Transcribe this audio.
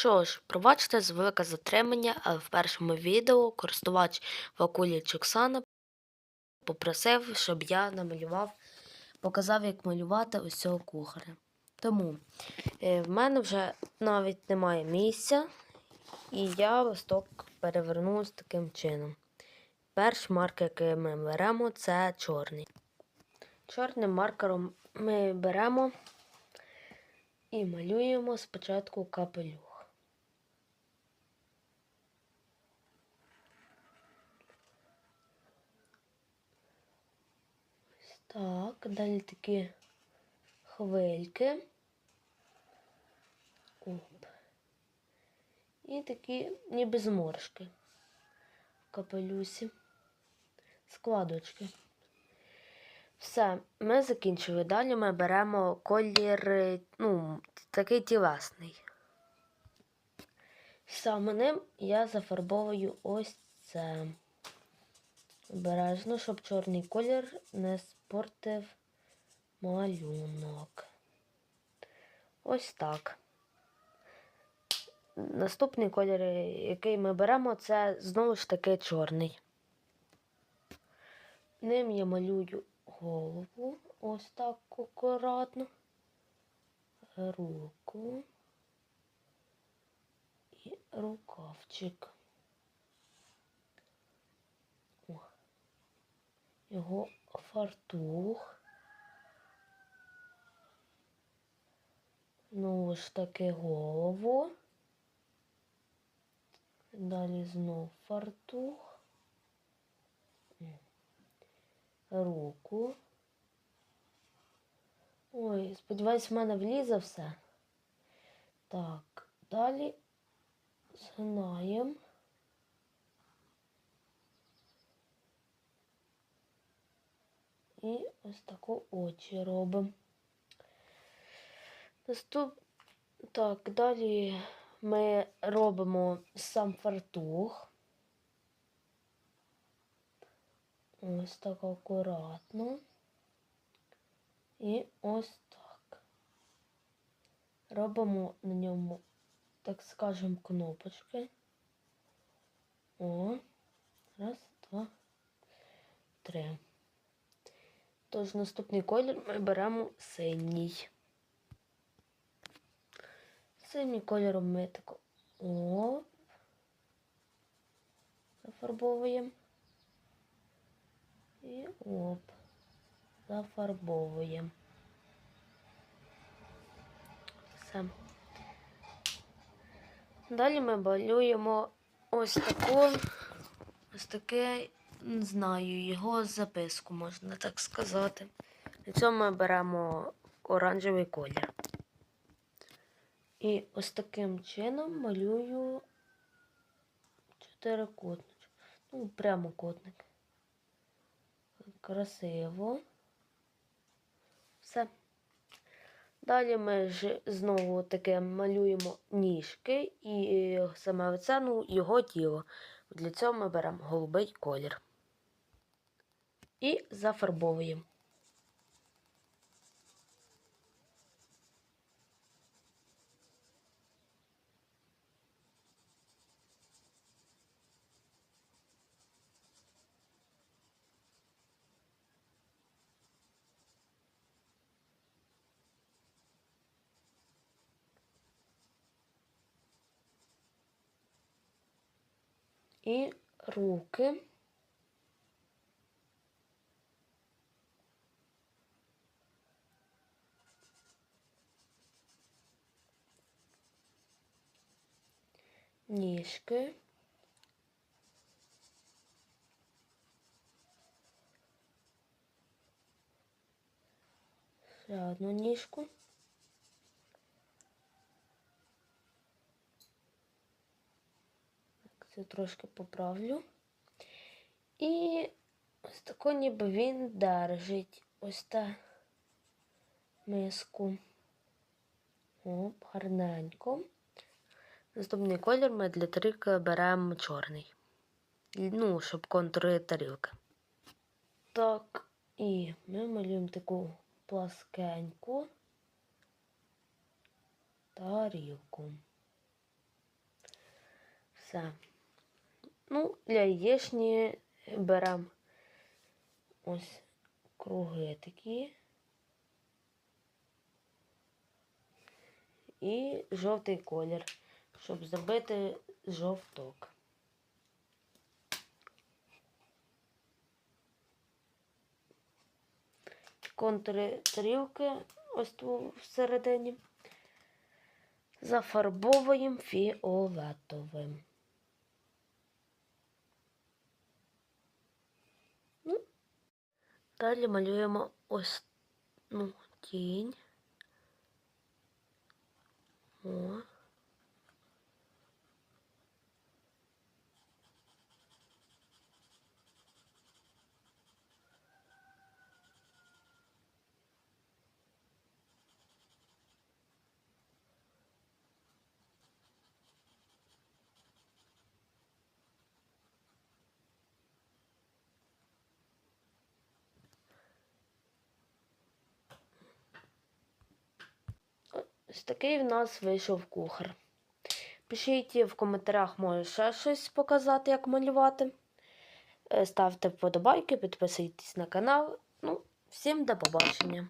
Що ж, пробачте за велике затримання, але в першому відео користувач Вакулі Чоксана попросив, щоб я намалював, показав, як малювати ось цього кухаря. Тому е, в мене вже навіть немає місця, і я листок переверну ось таким чином. Перший маркер, який ми беремо, це чорний. Чорним маркером ми беремо і малюємо спочатку капелюх. Ось так, далі такі хвильки. Оп. І такі ніби зморшки в капелюсі, складочки. Все, ми закінчили. Далі ми беремо колір, ну, такий тілесний. Саме ним я зафарбовую ось це. Обережно, щоб чорний колір не спортив малюнок. Ось так. Наступний колір, який ми беремо, це знову ж таки чорний. Ним я малюю голову, ось так акуратно, руку і рукавчик. Його фартух. Знову ж таки голову. Далі знов фартух. Руку. Ой, сподіваюсь, в мене влізе все. Так, далі згинаємо. І ось таку очі робимо. Наступ... Так, далі ми робимо сам фартух. Ось так акуратно. І ось так. Робимо на ньому, так скажемо, кнопочки. О, раз, два, три. Тож наступний колір ми беремо синій. Синім кольором ми так оп, зафарбовуємо. І оп, зафарбовуємо. Все. Далі ми малюємо ось таку, ось таке, не знаю, його записку, можна так сказати. Для цього ми беремо оранжевий колір. І ось таким чином малюю чотирикутничок. Ну, прямокутник. Красиво. Все. Далі ми ж знову таке малюємо ніжки і саме оце, ну, його тіло. Для цього ми беремо голубий колір. І зафарбовуємо. І руки. Ніжки. Ще одну ніжку. Так, Це трошки поправлю. І ось тако ніби він держить ось та миску. Оп, гарненько. Наступний колір ми для тарілки беремо чорний. Ну, щоб контури тарілки. Так, і ми малюємо таку пласкеньку тарілку. Все. Ну, для яєчні беремо ось круги такі. І жовтий колір, щоб зробити жовток. Контури тарілки ось тут всередині зафарбовуємо фіолетовим. Ну, далі малюємо ось ну, тінь. О. Ось такий в нас вийшов кухар. Пишіть в коментарях, може ще щось показати, як малювати. Е, Ставте вподобайки, підписуйтесь на канал. Ну, всім до побачення.